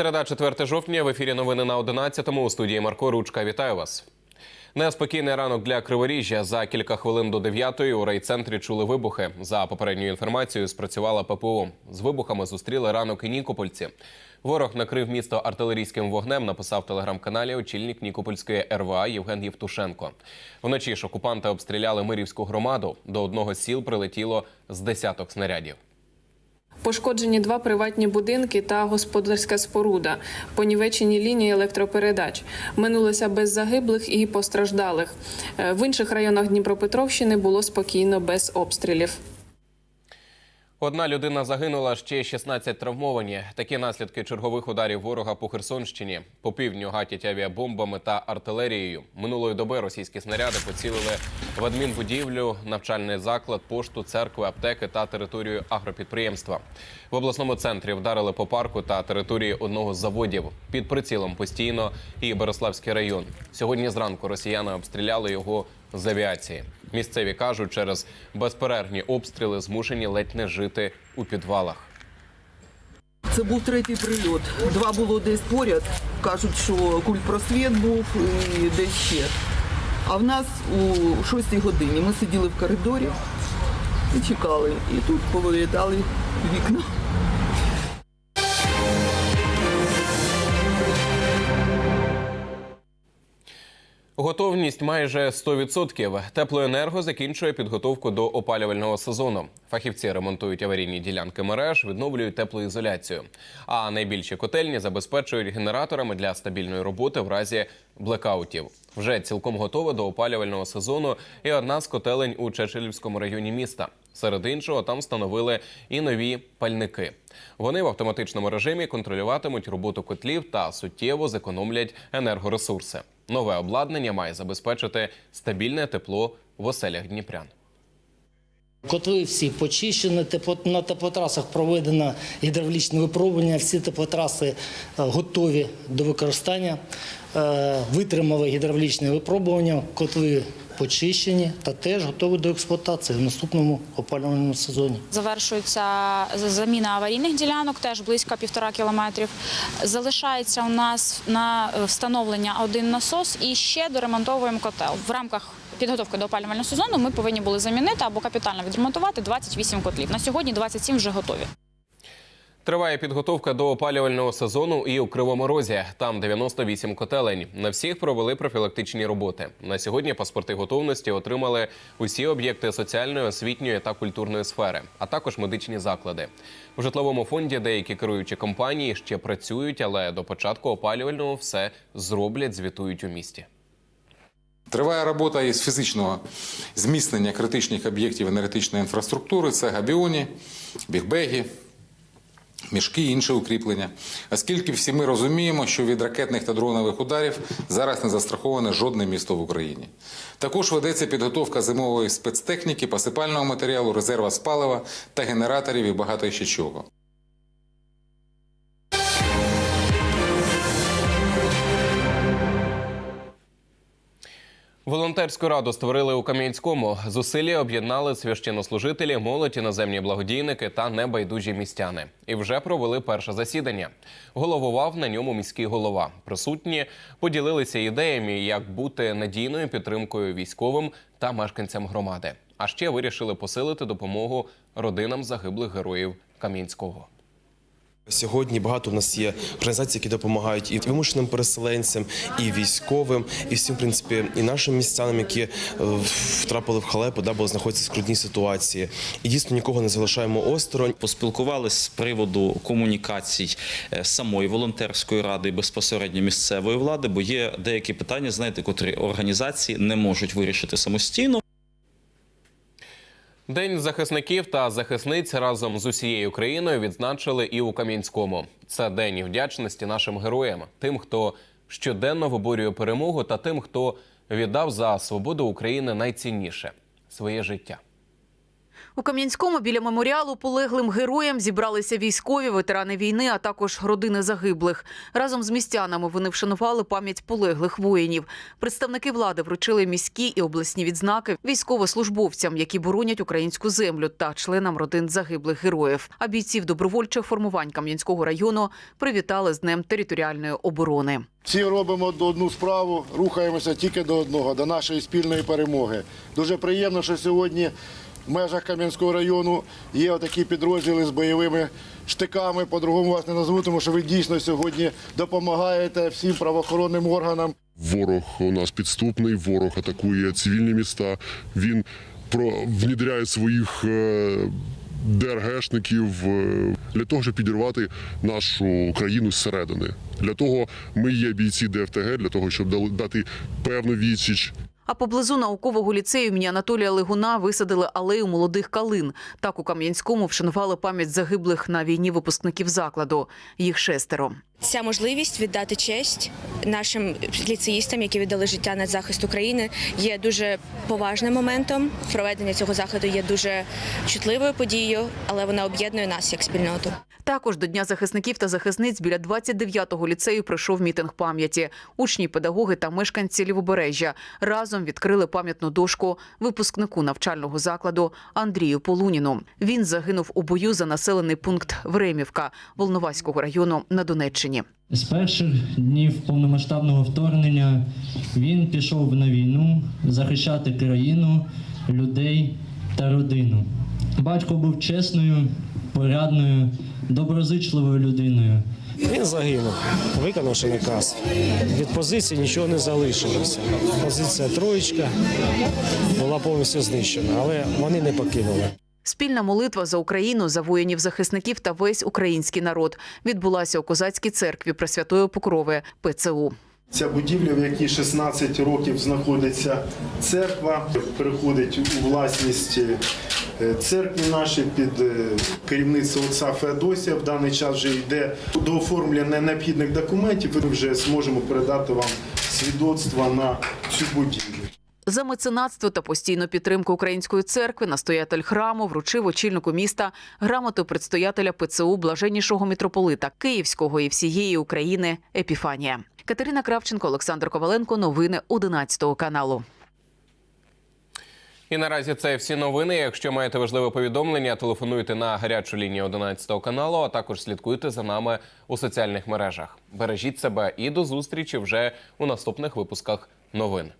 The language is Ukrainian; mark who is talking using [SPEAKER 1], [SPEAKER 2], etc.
[SPEAKER 1] Середа, 4 жовтня. В ефірі новини на 11-му. У студії Марко Ручка. Вітаю вас. Неспокійний ранок для Криворіжжя. За кілька хвилин до 9-ї у райцентрі чули вибухи. За попередньою інформацією, спрацювала ППО. З вибухами зустріли ранок і Нікопольці. Ворог накрив місто артилерійським вогнем. Написав телеграм-каналі очільник Нікопольської РВА Євген Євтушенко. Вночі ж окупанти обстріляли Мирівську громаду. До одного з сіл прилетіло з десяток снарядів.
[SPEAKER 2] Пошкоджені два приватні будинки та господарська споруда, понівечені лінії електропередач. Минулося без загиблих і постраждалих. Е, В інших районах Дніпропетровщини було спокійно без обстрілів.
[SPEAKER 1] Одна людина загинула, ще 16 травмовані. Такі наслідки чергових ударів ворога по Херсонщині. По півдню гатять авіабомбами та артилерією. Минулої доби російські снаряди поцілили в адмінбудівлю, навчальний заклад, пошту, церкви, аптеки та територію агропідприємства. В обласному центрі вдарили по парку та території одного з заводів. Під прицілом постійно і Береславський район. Сьогодні зранку росіяни обстріляли його з авіації. Місцеві кажуть, через безперервні обстріли змушені ледь не жити у підвалах.
[SPEAKER 3] Це був третій прильот. Два було десь поряд. Кажуть, що культпросвіт був і десь ще. А в нас у 6 годині ми сиділи в коридорі і чекали. І тут повилітали вікна.
[SPEAKER 1] Готовність майже 100%. Теплоенерго закінчує підготовку до опалювального сезону. Фахівці ремонтують аварійні ділянки мереж, відновлюють теплоізоляцію. А найбільші котельні забезпечують генераторами для стабільної роботи в разі блекаутів. Вже цілком готова до опалювального сезону і одна з котелень у Чечелівському районі міста. Серед іншого, там встановили і нові пальники. Вони в автоматичному режимі контролюватимуть роботу котлів та суттєво зекономлять енергоресурси. Нове обладнання має забезпечити стабільне тепло в оселях дніпрян.
[SPEAKER 4] Котли всі почищені, на теплотрасах проведено гідравлічне випробування, всі теплотраси е, готові до використання. Е, Витримали гідравлічне випробування, котли почищені та теж готові до експлуатації в наступному опалювальному сезоні.
[SPEAKER 5] Завершується заміна аварійних ділянок, теж близько півтора кілометрів. Залишається у нас на встановлення один насос і ще доремонтовуємо котел. В рамках підготовки до опалювального сезону ми повинні були замінити або капітально відремонтувати 28 котлів. На сьогодні 27 вже готові.
[SPEAKER 1] Триває підготовка до опалювального сезону і у Кривому Розі. Там 98 котелень. На всіх провели профілактичні роботи. На сьогодні паспорти готовності отримали усі об'єкти соціальної, освітньої та культурної сфери, а також медичні заклади. У житловому фонді деякі керуючі компанії ще працюють, але до початку опалювального все зроблять, звітують у місті.
[SPEAKER 6] Триває робота із фізичного зміцнення критичних об'єктів енергетичної інфраструктури. Це габіоні, бігбеги, мішки і інше укріплення. Оскільки всі ми розуміємо, що від ракетних та дронових ударів зараз не застраховане жодне місто в Україні. Також ведеться підготовка зимової спецтехніки, посипального матеріалу, резерва з палива та генераторів і багато ще чого.
[SPEAKER 1] Волонтерську раду створили у Кам'янському. Зусилля об'єднали священнослужителі, молодь, іноземні благодійники та небайдужі містяни. І вже провели перше засідання. Головував на ньому міський голова. Присутні поділилися ідеями, як бути надійною підтримкою військовим та мешканцям громади. А ще вирішили посилити допомогу родинам загиблих героїв Кам'янського.
[SPEAKER 7] Сьогодні багато в нас є організацій, які допомагають і вимушеним переселенцям, і військовим, і всім, в принципі, і нашим містянам, які е, втрапили в халепу, да, бо знаходяться в скрутній ситуації. І дійсно нікого не залишаємо осторонь.
[SPEAKER 8] Поспілкувалися з приводу комунікацій е, самої волонтерської ради і безпосередньо місцевої влади, бо є деякі питання, знаєте, котрі організації не можуть вирішити самостійно.
[SPEAKER 1] День захисників та захисниць разом з усією країною відзначили і у Кам'янському. Це день вдячності нашим героям, тим, хто щоденно виборює перемогу, та тим, хто віддав за свободу України найцінніше своє життя.
[SPEAKER 9] У Кам'янському біля меморіалу полеглим героям зібралися військові, ветерани війни, а також родини загиблих. Разом з містянами вони вшанували пам'ять полеглих воїнів. Представники влади вручили міські і обласні відзнаки військовослужбовцям, які боронять українську землю, та членам родин загиблих героїв. А бійців добровольчих формувань Кам'янського району привітали з Днем територіальної оборони.
[SPEAKER 10] Всі робимо одну справу, рухаємося тільки до одного, до нашої спільної перемоги. Дуже приємно, що сьогодні межах Кам'янського району є отакі підрозділи з бойовими штиками. По-другому вас не назву, тому що ви дійсно сьогодні допомагаєте всім правоохоронним органам.
[SPEAKER 11] Ворог у нас підступний, ворог атакує цивільні міста. Він про внідряє своїх е, ДРГшників е, для того, щоб підірвати нашу країну зсередини. Для того ми є бійці ДФТГ, для того, щоб дати певну відсіч
[SPEAKER 9] А поблизу наукового ліцею імені Анатолія Лигуна висадили алею молодих калин. Так у Кам'янському вшанували пам'ять загиблих на війні випускників закладу. Їх шестеро.
[SPEAKER 12] Ця можливість віддати честь нашим ліцеїстам, які віддали життя на захист України, є дуже поважним моментом. Проведення цього заходу є дуже чутливою подією, але вона об'єднує нас як спільноту.
[SPEAKER 9] Також до Дня захисників та захисниць біля 29-го ліцею пройшов мітинг пам'яті. Учні, педагоги та мешканці Лівобережжя разом відкрили пам'ятну дошку випускнику навчального закладу Андрію Полуніну. Він загинув у бою за населений пункт Времівка Волноваського району на Донеччині.
[SPEAKER 13] З перших днів повномасштабного вторгнення він пішов на війну захищати країну, людей та родину. Батько був чесною, порядною, доброзичливою людиною.
[SPEAKER 14] Він загинув, виконавши наказ. Від позиції нічого не залишилося. Позиція троєчка була повністю знищена, але вони не покинули.
[SPEAKER 9] Спільна молитва за Україну, за воїнів-захисників та весь український народ відбулася у козацькій церкві Пресвятої Покрови ПЦУ.
[SPEAKER 15] Ця будівля, в якій 16 років знаходиться церква, переходить у власність е, церкви нашої під е, керівництво отця Феодосія. В даний час вже йде до оформлення необхідних документів. Ми вже зможемо передати вам свідоцтва на цю будівлю.
[SPEAKER 9] За меценатство та постійну підтримку української церкви настоятель храму вручив очільнику міста грамоту предстоятеля ПЦУ блаженнішого митрополита Київського і всієї України Епіфанія. Катерина Кравченко, Олександр Коваленко. Новини 11 каналу.
[SPEAKER 1] І наразі це всі новини. Якщо маєте важливе повідомлення, телефонуйте на гарячу лінію 11 каналу, а також слідкуйте за нами у соціальних мережах. Бережіть себе і до зустрічі вже у наступних випусках новин.